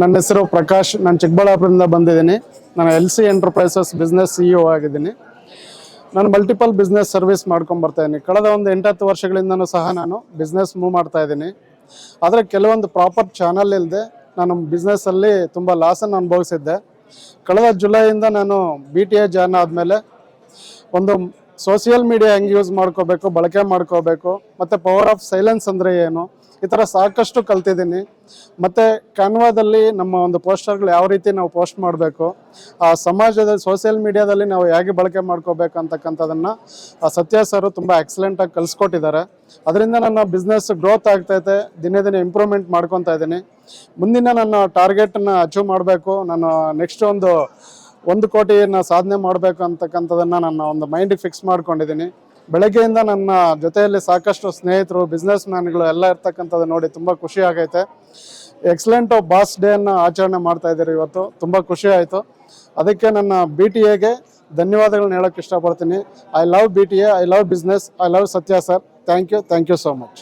ನನ್ನ ಹೆಸರು ಪ್ರಕಾಶ್. ನಾನು ಚಿಕ್ಕಬಳ್ಳಾಪುರದಿಂದ ಬಂದಿದ್ದೀನಿ. ನಾನು L C enterprises business C E ಆಗಿದ್ದೀನಿ. ನಾನು ಮಲ್ಟಿಪಲ್ ಬಿಸ್ನೆಸ್ ಸರ್ವಿಸ್ ಮಾಡ್ಕೊಂಡು ಬರ್ತಾ ಕಳೆದ ಒಂದು ಎಂಟತ್ತು ವರ್ಷಗಳಿಂದನೂ ಸಹ ನಾನು ಬಿಸ್ನೆಸ್ ಮೂವ್ ಮಾಡ್ತಾ ಇದ್ದೀನಿ ಆದರೆ ಕೆಲವೊಂದು ಪ್ರಾಪರ್ ಚಾನಲ್ ಇಲ್ಲದೆ ನಾನು ಬಿಸ್ನೆಸ್ಸಲ್ಲಿ ತುಂಬ ಲಾಸನ್ನು ಅನುಭವಿಸಿದ್ದೆ. ಕಳೆದ ಜುಲೈಯಿಂದ ನಾನು ಬಿ ಟಿ ಎ ಜಾಯ್ನ್ ಆದಮೇಲೆ ಒಂದು ಸೋಷಿಯಲ್ ಮೀಡಿಯಾ ಹೆಂಗೆ ಯೂಸ್ ಮಾಡ್ಕೋಬೇಕು, ಬಳಕೆ ಮಾಡ್ಕೋಬೇಕು, ಮತ್ತು ಪವರ್ ಆಫ್ ಸೈಲೆನ್ಸ್ ಅಂದರೆ ಏನು, ಈ ಥರ ಸಾಕಷ್ಟು ಕಲ್ತಿದ್ದೀನಿ. ಮತ್ತು ಕ್ಯಾನ್ವಾದಲ್ಲಿ ನಮ್ಮ ಒಂದು ಪೋಸ್ಟರ್ಗಳು ಯಾವ ರೀತಿ ನಾವು ಪೋಸ್ಟ್ ಮಾಡಬೇಕು, ಆ ಸಮಾಜದಲ್ಲಿ, ಸೋಷಿಯಲ್ ಮೀಡಿಯಾದಲ್ಲಿ ನಾವು ಹೇಗೆ ಬಳಕೆ ಮಾಡ್ಕೋಬೇಕು ಅಂತಕ್ಕಂಥದ್ದನ್ನು ಸತ್ಯ ಸರ್ ತುಂಬ ಎಕ್ಸಲೆಂಟಾಗಿ ಕಲಿಸ್ಕೊಟ್ಟಿದ್ದಾರೆ. ಅದರಿಂದ ನನ್ನ ಬಿಸ್ನೆಸ್ ಗ್ರೋತ್ ಆಗ್ತೈತೆ, ದಿನೇ ದಿನ ಇಂಪ್ರೂವ್ಮೆಂಟ್ ಮಾಡ್ಕೊತಾ ಇದ್ದೀನಿ. ಮುಂದಿನ ನನ್ನ ಟಾರ್ಗೆಟನ್ನು ಅಚೀವ್ ಮಾಡಬೇಕು, ನಾನು ನೆಕ್ಸ್ಟ್ ಒಂದು ಒಂದು ಕೋಟಿನ ಸಾಧನೆ ಮಾಡಬೇಕು ಅಂತಕ್ಕಂಥದ್ದನ್ನು ನನ್ನ ಒಂದು ಮೈಂಡಿಗೆ ಫಿಕ್ಸ್ ಮಾಡ್ಕೊಂಡಿದ್ದೀನಿ. ಬೆಳಗ್ಗೆಯಿಂದ ನನ್ನ ಜೊತೆಯಲ್ಲಿ ಸಾಕಷ್ಟು ಸ್ನೇಹಿತರು ಬಿಸ್ನೆಸ್ ಮ್ಯಾನ್ಗಳು ಎಲ್ಲ ಇರ್ತಕ್ಕಂಥದ್ದು ನೋಡಿ ತುಂಬ ಖುಷಿ ಆಗೈತೆ. ಎಕ್ಸಲೆಂಟ್ ಬಾಸ್ ಡೇಯನ್ನು ಆಚರಣೆ ಮಾಡ್ತಾ ಇದ್ದೀರಿ ಇವತ್ತು. ತುಂಬ ಖುಷಿ ಆಯಿತು. ಅದಕ್ಕೆ ನನ್ನ ಬಿ ಟಿ ಎಗೆ ಧನ್ಯವಾದಗಳನ್ನ ಹೇಳೋಕ್ಕೆ ಇಷ್ಟಪಡ್ತೀನಿ. I love B T A I love business I love Satya sir thank you thank you so much